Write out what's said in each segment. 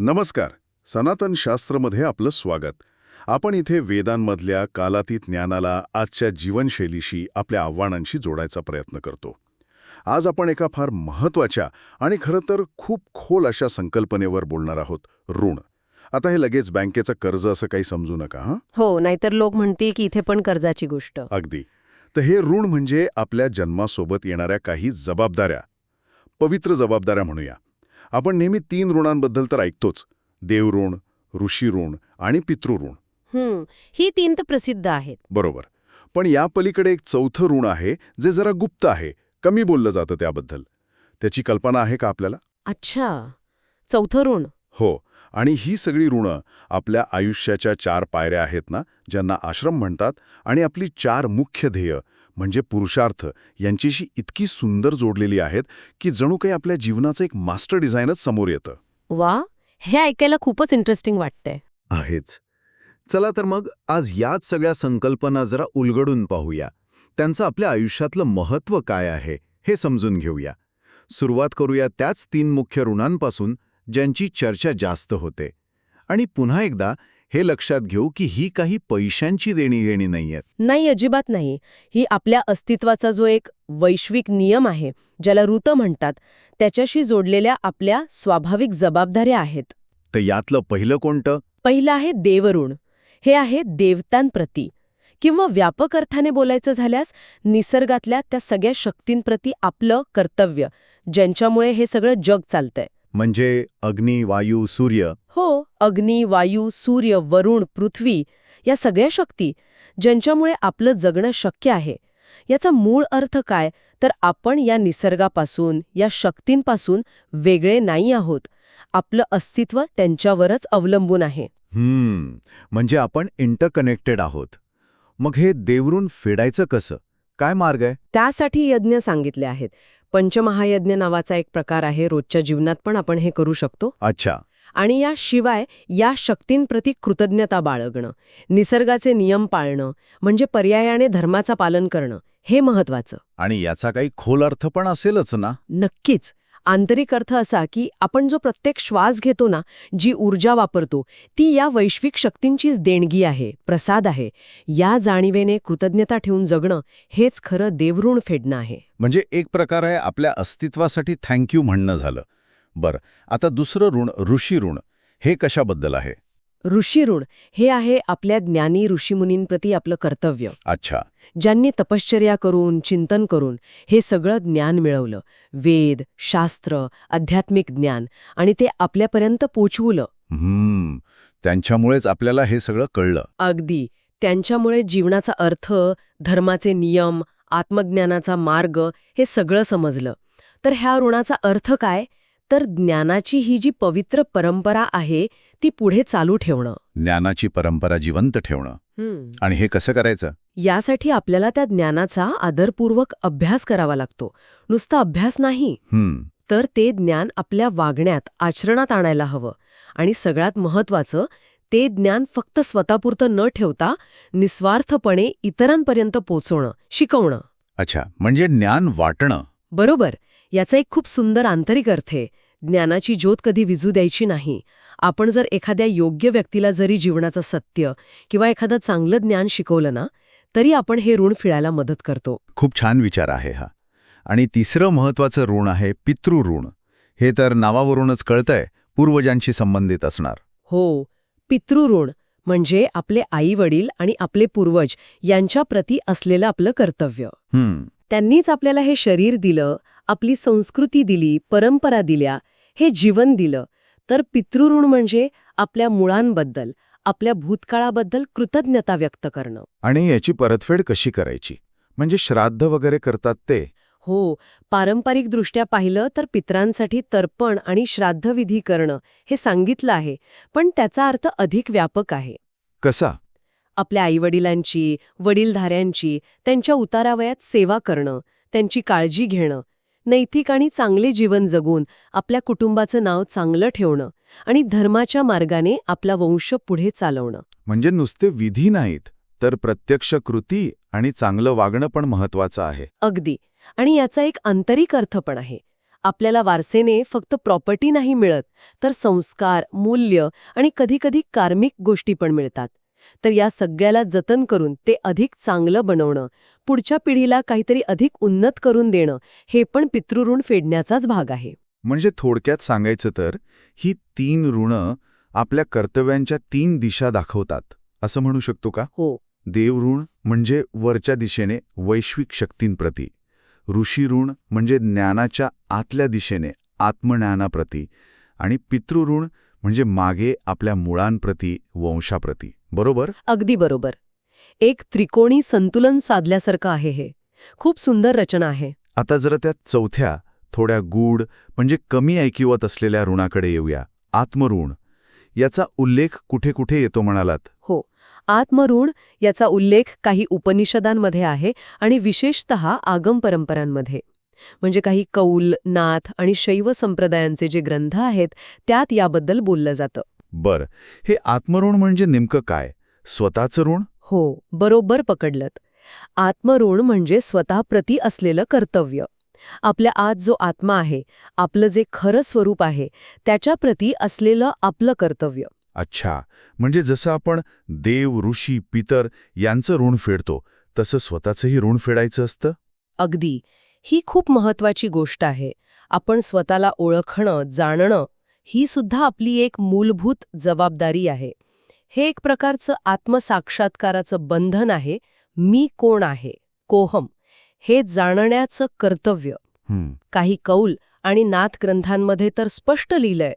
नमस्कार. सनातन शास्त्रमध्ये आपलं स्वागत. आपण इथे वेदांमधल्या कालातीत ज्ञानाला आजच्या जीवनशैलीशी आपल्या आव्हानांशी जोडायचा प्रयत्न करतो. आज आपण एका फार महत्त्वाच्या आणि खरं तर खूप खोल अशा संकल्पनेवर बोलणार आहोत ऋण. आता हे लगेच बँकेचं कर्ज असं काही समजू नका हां? हो नाहीतर लोक म्हणतील की इथे पण कर्जाची गोष्ट. अगदी. तर हे ऋण म्हणजे आपल्या जन्मासोबत येणाऱ्या काही जबाबदाऱ्या. पवित्र जबाबदाऱ्या म्हणूया. आपण नेहमी तीन ऋणांबद्दल तर ऐकतोच. देवऋण ऋषी ऋण आणि पितृऋण. हम्म ही तीन तर प्रसिद्ध आहेत. बरोबर. पण या पलीकडे एक चौथं ऋण आहे जे जरा गुप्त आहे. कमी बोललं जातं त्याबद्दल. त्याची कल्पना आहे का आपल्याला? अच्छा. चौथं ऋण. हो. आणि ही सगळी ऋणं आपल्या आयुष्याच्या चार पायऱ्या आहेत ना ज्यांना आश्रम म्हणतात आणि आपली चार मुख्य ध्येय. म्हणजे पुरुषार्थ यांच्याशी इतकी सुंदर जोडलेली आहेत की जणू काही आपल्या जीवनाचं एक मास्टर डिझाईनच समोर येतं. वा हे ऐकायला खूपच इंटरेस्टिंग वाटतंय. आहेच. चला तर मग आज याच सगळ्या संकल्पना जरा उलगडून पाहूया. त्यांचं आपल्या आयुष्यातलं महत्त्व काय आहे हे समजून घेऊया. सुरुवात करूया त्याच तीन मुख्य ऋणांपासून ज्यांची चर्चा जास्त होते. आणि पुन्हा एकदा हे लक्षात घेऊ की ही काही पैशांची देणीघेणी नाहीयेत. नाही अजिबात नाही. ही आपल्या अस्तित्वाचा जो एक वैश्विक नियम आहे ज्याला ऋत म्हणतात त्याच्याशी जोडलेल्या आपल्या स्वाभाविक जबाबदाऱ्या आहेत. तर यातलं पहिलं कोणतं? पहिलं आहे देवऋण. हे आहे देवतांप्रती. किंवा व्यापक अर्थाने बोलायचं झाल्यास निसर्गातल्या त्या सगळ्या शक्तींप्रती आपलं कर्तव्य ज्यांच्यामुळे हे सगळं जग चालतंय. म्हणजे अग्नी वायू सूर्य. हो अग्नी वायू सूर्य वरुण पृथ्वी या सगळ्या शक्ती ज्यांच्यामुळे आपलं जगणं शक्य आहे. याचा मूळ अर्थ काय? तर आपण या निसर्गापासून या शक्तींपासून वेगळे नाही आहोत. आपलं अस्तित्व त्यांच्यावरच अवलंबून आहे. हम्म. म्हणजे आपण इंटरकनेक्टेड आहोत. मग हे देवरून फेडायचं कसं? काय मार्ग आहे? त्यासाठी यज्ञ सांगितले आहेत. पंचमहायज्ञ नावाचा एक प्रकार आहे. रोजच्या जीवनात पण आपण हे करू शकतो. अच्छा. आणि याशिवाय या शक्तींप्रती कृतज्ञता बाळगणं निसर्गाचे नियम पाळणं म्हणजे पर्यायाने धर्माचा पालन करणं हे महत्वाचं आणि याचा काही खोल अर्थ पण असेलच ना? नक्कीच. आंतरिक अर्थ असा की आपण जो प्रत्येक श्वास घेतो ना जी ऊर्जा वापरतो ती या वैश्विक शक्तींचीच देणगी आहे प्रसाद आहे. या जाणीवेने कृतज्ञता ठेवून जगणं हेच खरं देवऋण फेडणं आहे. म्हणजे एक प्रकार आहे आपल्या अस्तित्वासाठी थँक्यू म्हणणं झालं. बरं. आता दुसरं ऋण ऋषी ऋण हे कशाबद्दल आहे? ऋषी ऋण हे आहे आपल्या ज्ञानी ऋषीमुनींप्रती आपलं कर्तव्य. अच्छा. ज्यांनी तपश्चर्या करून चिंतन करून हे सगळं ज्ञान मिळवलं. वेद शास्त्र आध्यात्मिक ज्ञान आणि ते आपल्यापर्यंत पोचवलं. हम्म. त्यांच्यामुळेच आपल्याला हे सगळं कळलं. अगदी. त्यांच्यामुळे जीवनाचा अर्थ धर्माचे नियम आत्मज्ञानाचा मार्ग हे सगळं समजलं. तर ह्या ऋणाचा अर्थ काय? तर ज्ञानाची ही जी पवित्र परंपरा आहे ती पुढे चालू ठेवणं. ज्ञानाची परंपरा जिवंत ठेवणं. आणि हे कसं करायचं? यासाठी आपल्याला त्या ज्ञानाचा आदरपूर्वक अभ्यास करावा लागतो. नुसता अभ्यास नाही. हम्म. तर ते ज्ञान आपल्या वागण्यात आचरणात आणायला हवं. आणि सगळ्यात महत्वाचं ते ज्ञान फक्त स्वतःपुरतं न ठेवता निस्वार्थपणे इतरांपर्यंत पोचवणं शिकवणं. अच्छा. म्हणजे ज्ञान वाटणं. बरोबर. याचा एक खूप सुंदर आंतरिक अर्थ आहे. ज्ञानाची ज्योत कधी विजू द्यायची नाही. आपण जर एखाद्या योग्य व्यक्तीला जरी जीवनाचं सत्य किंवा एखादं चांगलं ज्ञान शिकवलं ना तरी आपण हे ऋण फिळायला मदत करतो. खूप छान विचार आहे हा. आणि तिसरं महत्वाचं ऋण आहे पितृऋण. हे तर नावावरूनच कळतंय पूर्वजांशी संबंधित असणार. हो पितृऋण म्हणजे आपले आई वडील आणि आपले पूर्वज यांच्या प्रती असलेलं आपलं कर्तव्य. त्यांनीच आपल्याला हे शरीर दिलं आपली संस्कृती दिली परंपरा दिल्या हे जीवन दिलं. तर पितृऋण म्हणजे आपल्या मुळांबद्दल आपल्या भूतकाळाबद्दल कृतज्ञता व्यक्त करणं. आणि याची परतफेड कशी करायची? म्हणजे श्राद्ध वगैरे करतात ते? हो पारंपरिकदृष्ट्या पाहिलं तर पित्रांसाठी तर्पण आणि श्राद्धविधी करणं हे सांगितलं आहे पण त्याचा अर्थ अधिक व्यापक आहे. कसा? आपल्या आईवडिलांची वडीलधाऱ्यांची त्यांच्या उतारावयात सेवा करणं त्यांची काळजी घेणं नैतिक आणि चांगले जीवन जगून आपल्या कुटुंबाचं नाव चांगलं ठेवणं आणि धर्माच्या मार्गाने आपला वंश पुढे चालवणं. म्हणजे नुसते विधी नाहीत तर प्रत्यक्ष कृती आणि चांगलं वागणं पण महत्वाचं आहे. अगदी. आणि याचा एक आंतरिक अर्थ पण आहे. आपल्याला वारसेने फक्त प्रॉपर्टी नाही मिळत तर संस्कार मूल्य आणि कधीकधी कार्मिक गोष्टी पण मिळतात. तर या सगळ्याला जतन करून ते अधिक चांगलं बनवणं पुढच्या पिढीला काहीतरी अधिक उन्नत करून देणं हे पण पितृऋण फेडण्याचाच भाग आहे. म्हणजे थोडक्यात सांगायचं तर ही तीन ऋणं आपल्या कर्तव्यांच्या तीन दिशा दाखवतात असं म्हणू शकतो का? हो. देवऋण म्हणजे वरच्या दिशेने वैश्विक शक्तींप्रती ऋषी ऋण म्हणजे ज्ञानाच्या आतल्या दिशेने आत्मज्ञानाप्रती आणि पितृऋण म्हणजे मागे आपल्या मुळांप्रती वंशाप्रती. बरोबर? अगदी बरोबर. एक त्रिकोणी संतुलन साधल्यासारखं आहे हे. खूप सुंदर रचना आहे. आता जरा त्या चौथ्या थोड्या गूढ म्हणजे कमी ऐकिवत असलेल्या ऋणाकडे येऊया. आत्मऋण. याचा उल्लेख कुठे कुठे येतो म्हणालात? हो. आत्मऋण याचा उल्लेख काही उपनिषदांमध्ये आहे आणि विशेषत आगम परंपरांमध्ये. म्हणजे काही कौल नाथ आणि शैव संप्रदायांचे जे ग्रंथ आहेत त्यात याबद्दल बोललं जातं. बर. हे आत्मऋण म्हणजे नेमकं काय? स्वतःचं ऋण? हो बरोबर पकडलत. आत्मऋण म्हणजे स्वतःप्रती असलेलं कर्तव्य. आपल्या आत जो आत्मा आहे आपलं जे खरं स्वरूप आहे त्याच्याप्रती असलेलं आपलं कर्तव्य. अच्छा. म्हणजे जसं आपण देव ऋषी पितर यांचं ऋण फेडतो तसं स्वतःचंही ऋण फेडायचं असतं? अगदी. ही खूप महत्वाची गोष्ट आहे. आपण स्वतःला ओळखणं जाणणं ही सुद्धा आपली एक मूलभूत जबाबदारी आहे. हे एक प्रकारचं आत्मसाक्षात्काराचं बंधन आहे मी कोण आहे कोहम हे जाणण्याचं कर्तव्य. हं, काही कौल आणि नाथ ग्रंथांमध्ये तर स्पष्ट लिहिलंय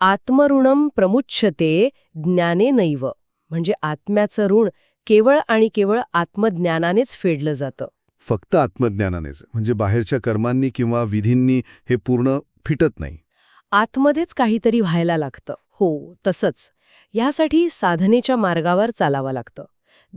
आत्मऋणम प्रमुच्छते ज्ञाने नैव म्हणजे आत्म्याचं ऋण केवळ आणि केवळ आत्मज्ञानानेच फेडलं जातं. फक्त आत्मज्ञानानेच म्हणजे बाहेरच्या कर्मांनी किंवा विधींनी हे पूर्ण फिटत नाही. आतमध्येच काहीतरी व्हायला लागतं. हो तसंच. यासाठी साधनेच्या मार्गावर चालावं लागतं.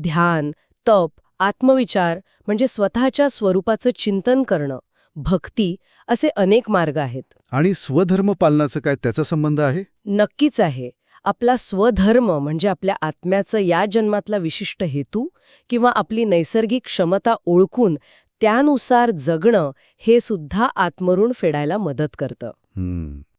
ध्यान तप आत्मविचार म्हणजे स्वतःच्या स्वरूपाचं चिंतन करणं भक्ती असे अनेक मार्ग आहेत. आणि स्वधर्म पालनाचं काय त्याचा संबंध आहे? नक्कीच आहे. आपला स्वधर्म म्हणजे आपल्या आत्म्याचं या जन्मातला विशिष्ट हेतू किंवा आपली नैसर्गिक क्षमता ओळखून त्यानुसार जगणं हे सुद्धा आत्मऋण फेडायला मदत करतं.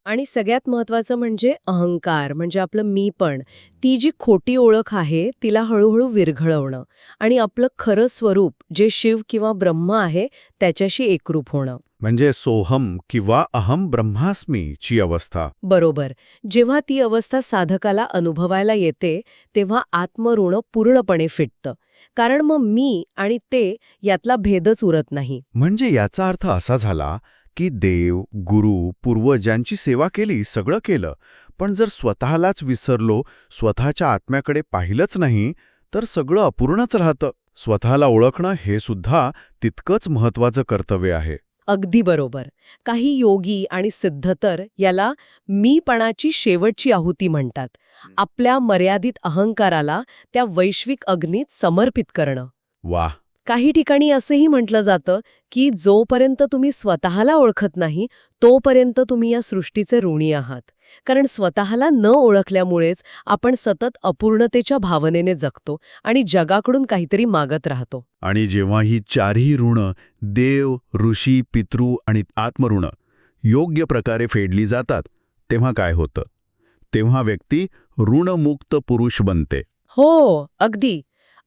आणि सगळ्यात महत्वाचं म्हणजे अहंकार म्हणजे आपलं मी पण. ती जी खोटी ओळख आहे तिला हळूहळू विरघळवणं आणि आपलं खरं स्वरूप जे शिव किंवा ब्रह्म आहे त्याच्याशी एकरूप होणं. म्हणजे सोहम किंवा अहम ब्रह्मास्मी ची अवस्था. बरोबर. जेव्हा ती अवस्था साधकाला अनुभवायला येते तेव्हा आत्मऋण पूर्णपणे फिटतं. कारण मग मी आणि ते यातला भेदच उरत नाही. म्हणजे याचा अर्थ असा झाला की देव गुरु पूर्वजांची सेवा केली सगळं केलं. पण जर स्वतःलाच विसरलो स्वतःच्या आत्म्याकडे पाहिलंच नाही तर सगळं अपूर्णच राहतं. स्वतःला ओळखणं हे सुद्धा तितकंच महत्वाचं कर्तव्य आहे. अगदी बरोबर. काही योगी आणि सिद्ध तर याला मीपणाची शेवटची आहुती म्हणतात. आपल्या मर्यादित अहंकाराला त्या वैश्विक अग्नीत समर्पित करणं. वाह! काही ठिकाणी असंही म्हटलं जातं की जोपर्यंत तुम्ही स्वतःला ओळखत नाही तोपर्यंत तुम्ही या सृष्टीचे ऋणी आहात. कारण स्वतःला न ओळखल्यामुळेच आपण सतत अपूर्णतेच्या भावनेने जगतो आणि जगाकडून काहीतरी मागत राहतो. आणि जेव्हा ही चारही ऋणं देव ऋषी पितृ आणि आत्मऋण योग्य प्रकारे फेडली जातात तेव्हा काय होतं? तेव्हा व्यक्ती ऋणमुक्त पुरुष बनते. हो अगदी.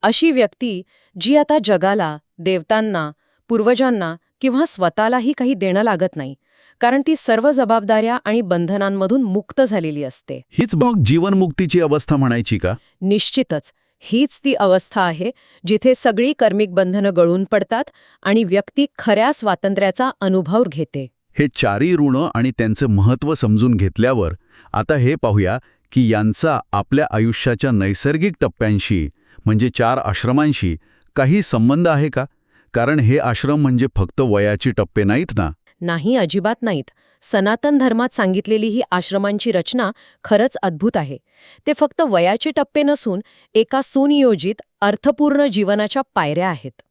अशी व्यक्ती जी आता जगाला देवतांना पूर्वजांना किंवा स्वतःलाही काही देणं लागत नाही कारण ती सर्व जबाबदाऱ्या आणि बंधनांमधून मुक्त झालेली असते. हीच मग जीवनमुक्तीची अवस्था म्हणायची का? निश्चितच. हीच ती अवस्था आहे जिथे सगळी कर्मिक बंधनं गळून पडतात आणि व्यक्ती खऱ्या स्वातंत्र्याचा अनुभव घेते. हे चारी ऋण आणि त्यांचं महत्त्व समजून घेतल्यावर आता हे पाहूया की यांचा आपल्या आयुष्याच्या नैसर्गिक टप्प्यांशी म्हणजे चार आश्रमांशी काही संबंध आहे का? कारण हे आश्रम म्हणजे फक्त वयाची टप्पे नाहीत ना? नाही अजिबात नाहीत. सनातन धर्मात सांगितलेली ही आश्रमांची रचना खरंच अद्भुत आहे. ते फक्त वयाचे टप्पे नसून एका सुनियोजित अर्थपूर्ण जीवनाच्या पायऱ्या आहेत.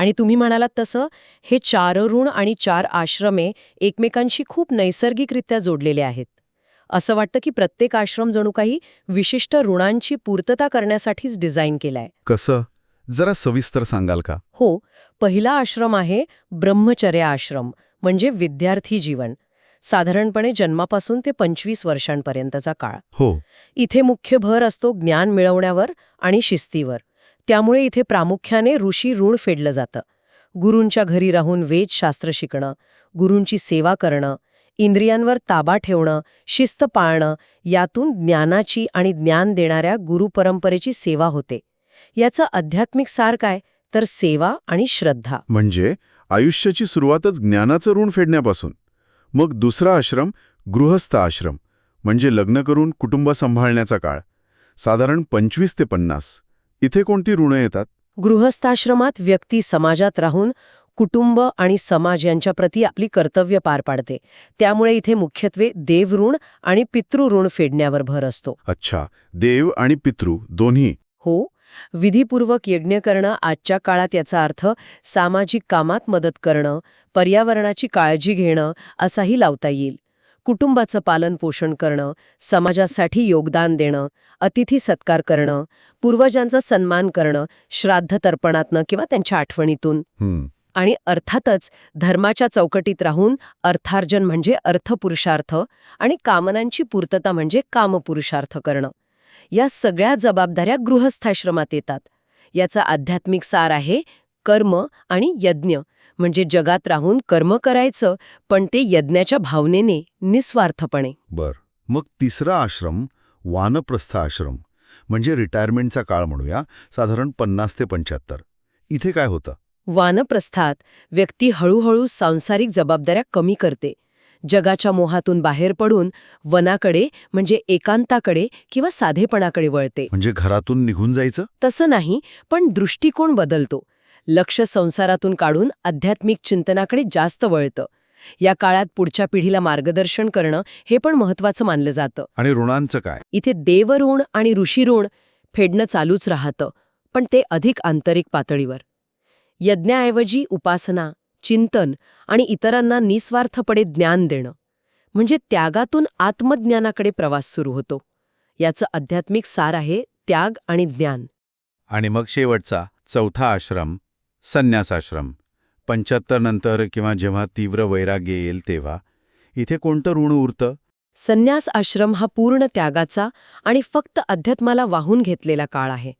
आणि तुम्ही म्हणालात तसं हे चार ऋण आणि चार आश्रमे एकमेकांशी खूप नैसर्गिकरित्या जोडलेले आहेत. असं वाटतं की प्रत्येक आश्रम जणू काही विशिष्ट ऋणांची पूर्तता करण्यासाठीच डिझाईन केलाय. कसं? जरा सविस्तर सांगाल का? हो पहिला आश्रम आहे ब्रह्मचर्य आश्रम म्हणजे विद्यार्थी जीवन. साधारणपणे जन्मापासून ते पंचवीस वर्षांपर्यंतचा काळ. हो. इथे मुख्य भर असतो ज्ञान मिळवण्यावर आणि शिस्तीवर. त्यामुळे इथे प्रामुख्याने ऋषी ऋण फेडलं जातं. गुरूंच्या घरी राहून वेदशास्त्र शिकणं गुरूंची सेवा करणं इंद्रियांवर ताबा ठेवणं शिस्त पाळणं यातून ज्ञानाची आणि ज्ञान देणाऱ्या गुरुपरंपरेची सेवा होते. याचं आध्यात्मिक सार काय? तर सेवा आणि श्रद्धा. म्हणजे आयुष्याची सुरुवातच ज्ञानाचं ऋण फेडण्यापासून. मग दुसरा आश्रम गृहस्थ आश्रम म्हणजे लग्न करून कुटुंब सांभाळण्याचा काळ. साधारण पंचवीस ते पन्नास. इथे कोणती ऋणं येतात? गृहस्थाश्रमात व्यक्ती समाजात राहून कुटुंब आणि समाज यांच्या प्रती आपली कर्तव्य पार पाडते. त्यामुळे इथे मुख्यत्वे देवऋण आणि पितृऋण फेडण्यावर भर असतो. अच्छा देव आणि पितृ दोन्ही? हो. विधीपूर्वक यज्ञ करणं आजच्या काळात याचा अर्थ सामाजिक कामात मदत करणं पर्यावरणाची काळजी घेणं असाही लावता येईल. कुटुंबाचं पालन पोषण करणं समाजासाठी योगदान देणं अतिथी सत्कार करणं पूर्वजांचा सन्मान करणं श्राद्ध तर्पणातनं किंवा त्यांच्या आठवणीतून. आणि अर्थातच धर्माच्या चौकटीत राहून अर्थार्जन म्हणजे अर्थपुरुषार्थ आणि कामनांची पूर्तता म्हणजे कामपुरुषार्थ करणं. या सगळ्या जबाबदाऱ्या गृहस्थाश्रमात येतात. याचा आध्यात्मिक सार आहे कर्म आणि यज्ञ. म्हणजे जगात राहून कर्म करायचं पण ते यज्ञाच्या भावनेने निस्वार्थपणे. बर. मग तिसरा आश्रम वानप्रस्थ आश्रम म्हणजे रिटायरमेंटचा काळ म्हणूया साधारण पन्नास ते पंच्याहत्तर. इथे काय होतं? वानप्रस्थात व्यक्ती हळूहळू सांसारिक जबाबदाऱ्या कमी करते. जगाच्या मोहातून बाहेर पडून वनाकडे म्हणजे एकांताकडे किंवा साधेपणाकडे वळते. म्हणजे घरातून निघून जायचं? तसं नाही पण दृष्टिकोन बदलतो. लक्ष संसारातून काढून आध्यात्मिक चिंतनाकडे जास्त वळतं. या काळात पुढच्या पिढीला मार्गदर्शन करणं हे पण महत्वाचं मानलं जातं. आणि ऋणांचं काय? इथे देवऋण आणि ऋषीऋण फेडणं चालूच राहतं पण ते अधिक आंतरिक पातळीवर. यज्ञाऐवजी उपासना चिंतन आणि इतरांना निस्वार्थपणे ज्ञान देणं म्हणजे त्यागातून आत्मज्ञानाकडे प्रवास सुरू होतो. याचं आध्यात्मिक सार आहे त्याग आणि ज्ञान. आणि मग शेवटचा चौथा आश्रम संन्यासाश्रम. पंच्याहत्तर नंतर किंवा जेव्हा तीव्र वैराग्य येईल तेव्हा इथे कोणतं ऋण उरतं? संन्यास आश्रम हा पूर्ण त्यागाचा आणि फक्त अध्यात्माला वाहून घेतलेला काळ आहे.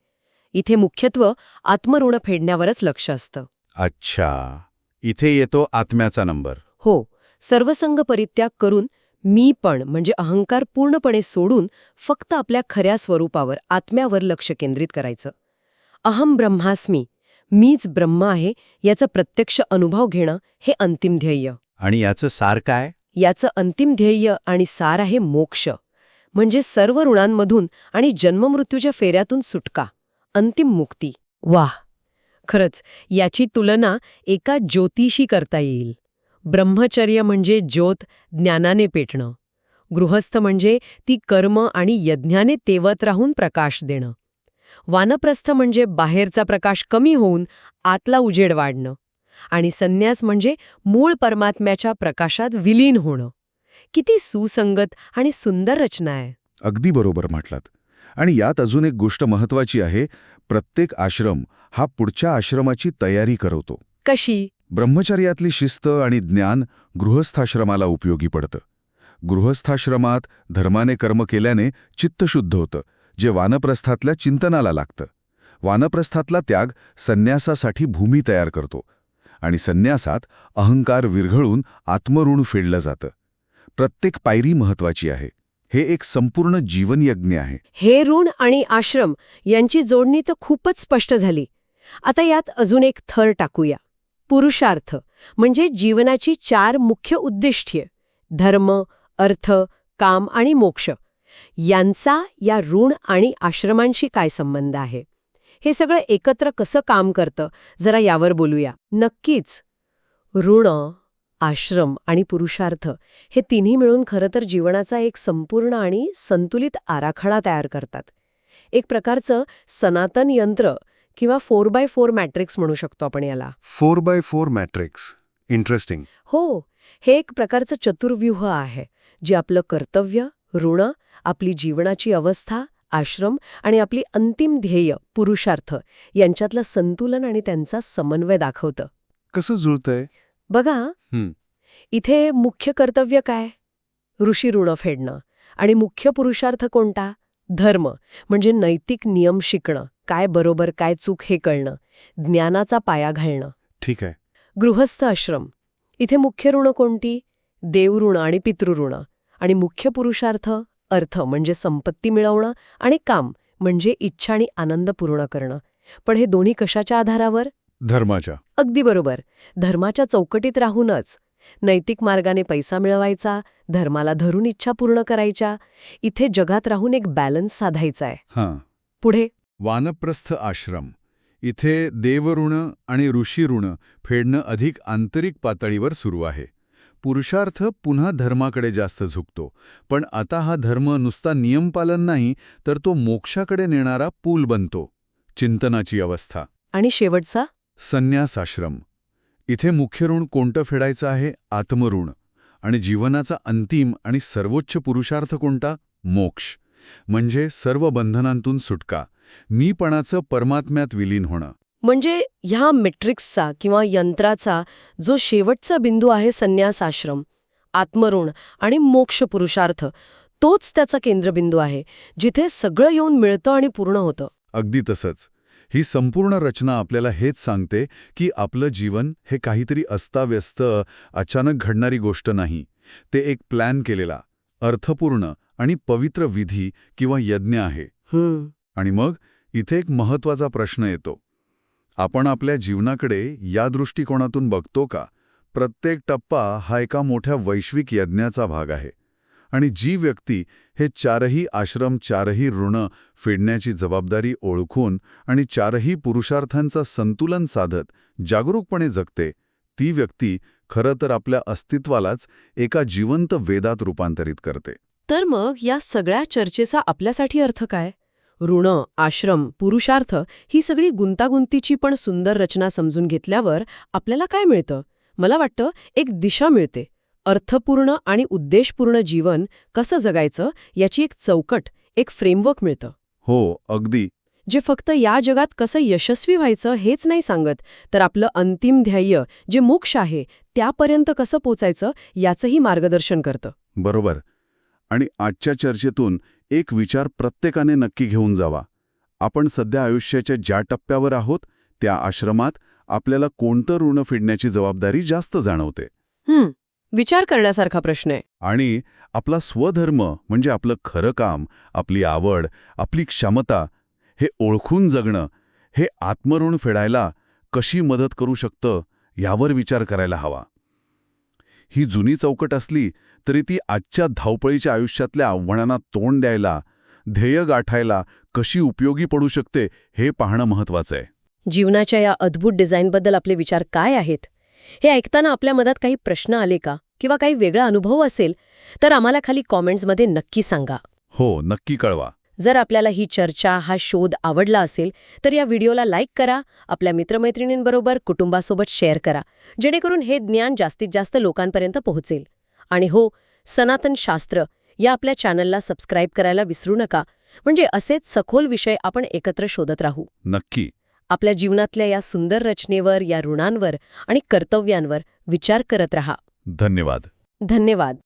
इथे मुख्यत्व आत्मऋण फेडण्यावरच लक्ष असतं. अच्छा. इथे येतो आत्म्याचा नंबर. हो. सर्वसंग परित्याग करून मी पण म्हणजे अहंकार पूर्णपणे सोडून फक्त आपल्या खऱ्या स्वरूपावर आत्म्यावर लक्ष केंद्रित करायचं. अहम ब्रह्मास्मी मीच ब्रह्म आहे याचा प्रत्यक्ष अनुभव घेणं हे अंतिम ध्येय. आणि याचं सार काय? याचं अंतिम ध्येय आणि सार आहे मोक्ष. म्हणजे सर्व ऋणांमधून आणि जन्ममृत्यूच्या फेऱ्यातून सुटका. अंतिम मुक्ती. वाह! खरंच याची तुलना एका ज्योतीशी करता येईल. ब्रह्मचर्य म्हणजे ज्योत ज्ञानाने पेटणं. गृहस्थ म्हणजे ती कर्म आणि यज्ञाने तेवत राहून प्रकाश देणं. वानप्रस्थ म्हणजे बाहेरचा प्रकाश कमी होऊन आतला उजेड वाढणं. आणि संन्यास म्हणजे मूळ परमात्म्याच्या प्रकाशात विलीन होणं. किती सुसंगत आणि सुंदर रचना आहे. अगदी बरोबर म्हटलात. आणि यात अजून एक गोष्ट महत्वाची आहे प्रत्येक आश्रम हा पुढच्या आश्रमाची तयारी करवतो. कशी? ब्रह्मचर्यातली शिस्त आणि ज्ञान गृहस्थाश्रमाला उपयोगी पडतं. गृहस्थाश्रमात धर्माने कर्म केल्याने चित्त शुद्ध होतं जे वानप्रस्थातल्या चिंतनाला लागतं. वानप्रस्थातला त्याग संन्यासासाठी भूमी तयार करतो आणि संन्यासात अहंकार विरघळून आत्मऋण फेडलं जातं. प्रत्येक पायरी महत्वाची आहे. हे एक संपूर्ण जीवनयज्ञ आहे. हे ऋण आणि आश्रम यांची जोडणी तर खूपच स्पष्ट झाली. आता यात अजून एक थर टाकूया. पुरुषार्थ म्हणजे जीवनाची चार मुख्य उद्दिष्ट्ये. धर्म अर्थ काम आणि मोक्ष. यांचा या ऋण आणि आश्रमांशी काय संबंध आहे? हे सगळं एकत्र कसं काम करतं? जरा यावर बोलूया. नक्कीच. ऋण आश्रम आणि पुरुषार्थ हे तिन्ही मिळून खरं तर जीवनाचा एक संपूर्ण आणि संतुलित आराखडा तयार करतात. एक प्रकारचं सनातन यंत्र किंवा फोर बाय फोर मॅट्रिक्स म्हणू शकतो आपण याला. Four by four matrix. Interesting हो हे एक प्रकारचं चतुर्व्यूह आहे जे आपलं कर्तव्य ऋण आपली जीवनाची अवस्था आश्रम आणि आपली अंतिम ध्येय पुरुषार्थ यांच्यातलं संतुलन आणि त्यांचा समन्वय दाखवतं. कसं जुळतंय? बघा. इथे मुख्य कर्तव्य काय? ऋषी ऋण फेडणं. आणि मुख्य पुरुषार्थ कोणता? धर्म म्हणजे नैतिक नियम शिकणं. काय बरोबर काय चूक हे कळणं. ज्ञानाचा पाया घालणं. ठीक आहे. गृहस्थ आश्रम. इथे मुख्य ऋण कोणती? देवऋण आणि पितृऋण आणि मुख्य पुरुषार्थ अर्थ म्हणजे संपत्ती मिळवणं आणि काम म्हणजे इच्छा आणि आनंद पूर्ण करणं. पण हे दोन्ही कशाच्या आधारावर? धर्माच्या. अगदी बरोबर. धर्माच्या चौकटीत राहूनच. नैतिक मार्गाने पैसा मिळवायचा धर्माला धरून इच्छा पूर्ण करायच्या इथे जगात राहून एक बॅलन्स साधायचा आहे हां. पुढे? वानप्रस्थ आश्रम. इथे देवऋण आणि ऋषीऋण फेडणं अधिक आंतरिक पातळीवर सुरू आहे. पुरुषार्थ पुन्हा धर्माकडे जास्त झुकतो पण आता हा धर्म नुसता नियमपालन नाही तर तो मोक्षाकडे नेणारा पूल बनतो. चिंतनाची अवस्था. आणि शेवटचा? संन्यासाश्रम. इथे मुख्य ऋण कोणतं फेडायचं आहे? आत्मऋण. आणि जीवनाचा अंतिम आणि सर्वोच्च पुरुषार्थ कोणता? मोक्ष. म्हणजे सर्व बंधनांतून सुटका. मीपणाचं परमात्म्यात विलीन होणं. म्हणजे ह्या मेट्रिक्सचा किंवा यंत्राचा जो शेवटचा बिंदू आहे संन्यास आश्रम आत्मऋण आणि मोक्ष पुरुषार्थ तोच त्याचा केंद्रबिंदू आहे जिथे सगळं येऊन मिळतं आणि पूर्ण होतं. अगदी तसंच. ही संपूर्ण रचना आपल्याला हेच सांगते की आपलं जीवन हे काहीतरी अस्ताव्यस्त अचानक घडणारी गोष्ट नाही. ते एक प्लॅन केलेला अर्थपूर्ण आणि पवित्र विधी किंवा यज्ञ आहे. आणि मग इथे एक महत्त्वाचा प्रश्न येतो. आपण आपल्या जीवनाकडे या दृष्टिकोनातून बघतो का? प्रत्येक टप्पा हा एका मोठ्या वैश्विक यज्ञाचा भाग आहे. आणि जी व्यक्ती हे चारही आश्रम चारही ऋण फेडण्याची जबाबदारी ओळखून आणि चारही पुरुषार्थांचा संतुलन साधत जागरूकपणे जगते ती व्यक्ती खरं तर आपल्या अस्तित्वालाच एका जिवंत वेदात रूपांतरित करते. तर मग या सगळ्या चर्चेचा आपल्यासाठी अर्थ काय? ऋण आश्रम पुरुषार्थ ही सगळी गुंतागुंतीची पण सुंदर रचना समजून घेतल्यावर आपल्याला काय मिळतं? मला वाटतं एक दिशा मिळते. अर्थपूर्ण आणि उद्देशपूर्ण जीवन कसं जगायचं याची एक चौकट एक फ्रेमवर्क मिळतं. हो अगदी. जे फक्त या जगात कसं यशस्वी व्हायचं हेच नाही सांगत तर आपलं अंतिम ध्येय जे मोक्ष आहे त्यापर्यंत कसं पोचायचं याचंही मार्गदर्शन करतं. बरोबर. आणि आजच्या चर्चेतून एक विचार प्रत्येकाने नक्की घेऊन जावा. आपण सध्या आयुष्याच्या ज्या टप्प्यावर आहोत त्या आश्रमात आपल्याला कोणतं ऋण फेडण्याची जबाबदारी जास्त जाणवते? हं, विचार करण्यासारखा प्रश्न आहे. आणि आपला स्वधर्म म्हणजे आपलं खरं काम आपली आवड आपली क्षमता हे ओळखून जगणं हे आत्मऋण फेडायला कशी मदत करू शकतं यावर विचार करायला हवा. ही जुनी चौकट असली तरी ती आजच्या धावपळीच्या आयुष्यातल्या आव्हानांना तोंड द्यायला ध्येय गाठायला कशी उपयोगी पडू शकते हे पाहणं महत्वाचं आहे. जीवनाच्या या अद्भुत डिझाईनबद्दल आपले विचार काय आहेत? हे ऐकताना आपल्या मनात काही प्रश्न आले का? किंवा काही वेगळा अनुभव असेल तर आम्हाला खाली कॉमेंट्समध्ये नक्की सांगा. हो नक्की कळवा. जर आपल्याला ही चर्चा हा शोध आवडला असेल तर या व्हिडिओला लाईक करा आपल्या मित्रमैत्रिणींबरोबर कुटुंबासोबत शेअर करा जेणेकरून हे ज्ञान जास्तीत जास्त लोकांपर्यंत पोहोचेल. आणि हो सनातन शास्त्र या आपल्या चॅनलला सबस्क्राईब करायला विसरू नका म्हणजे असेच सखोल विषय आपण एकत्र शोधत राहू. नक्की. आपल्या जीवनातल्या या सुंदर रचनेवर या ऋणांवर आणि कर्तव्यांवर विचार करत रहा. धन्यवाद. धन्यवाद.